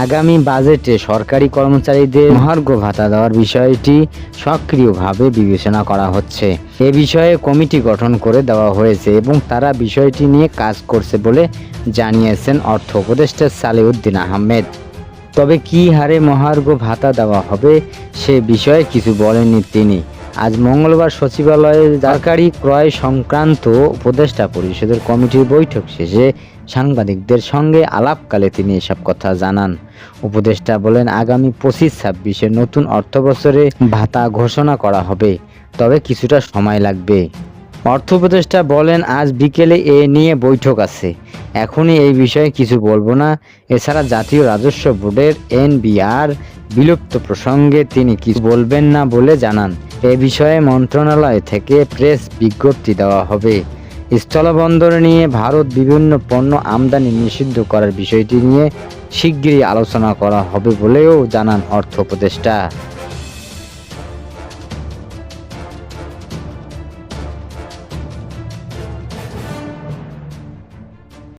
আগামী বাজেটে সরকারি কর্মচারীদের মহার্ঘ ভাতা দেওয়ার বিষয়টি সক্রিয়ভাবে বিবেচনা করা হচ্ছে। এ বিষয়ে কমিটি গঠন করে দেওয়া হয়েছে এবং তারা বিষয়টি নিয়ে কাজ করছে বলে জানিয়েছেন অর্থ উপদেষ্টা সালেউদ্দিন আহমেদ। তবে কী হারে মহার্ঘ ভাতা দেওয়া হবে সে বিষয়ে কিছু বলেননি তিনি। আজ মঙ্গলবার সচিবালয়ে সরকারি ক্রয় সংক্রান্ত উপদেষ্টা পরিষদের কমিটির বৈঠক শেষে সাংবাদিকদের সঙ্গে আলাপকালে তিনি এসব কথা জানান। উপদেষ্টা বলেন, আগামী পঁচিশ ছাব্বিশে নতুন অর্থবছরে ভাতা ঘোষণা করা হবে, তবে কিছুটা সময় লাগবে। অর্থ উপদেষ্টা বলেন, আজ বিকেলে এ নিয়ে বৈঠক আছে। এখনই এই বিষয়ে কিছু বলব না। এছাড়া জাতীয় রাজস্ব বোর্ডের এনবিআর বিলুপ্ত প্রসঙ্গে তিনি কিছু বলবেন না বলে জানান। এ বিষয়ে মন্ত্রণালয় থেকে প্রেস বিজ্ঞপ্তি দেওয়া হবে। স্থলবন্দর নিয়ে ভারত বিভিন্ন পণ্য আমদানি নিষিদ্ধ করার বিষয়টি নিয়ে শিগগিরই আলোচনা করা হবে বলেও জানান অর্থ উপদেষ্টা।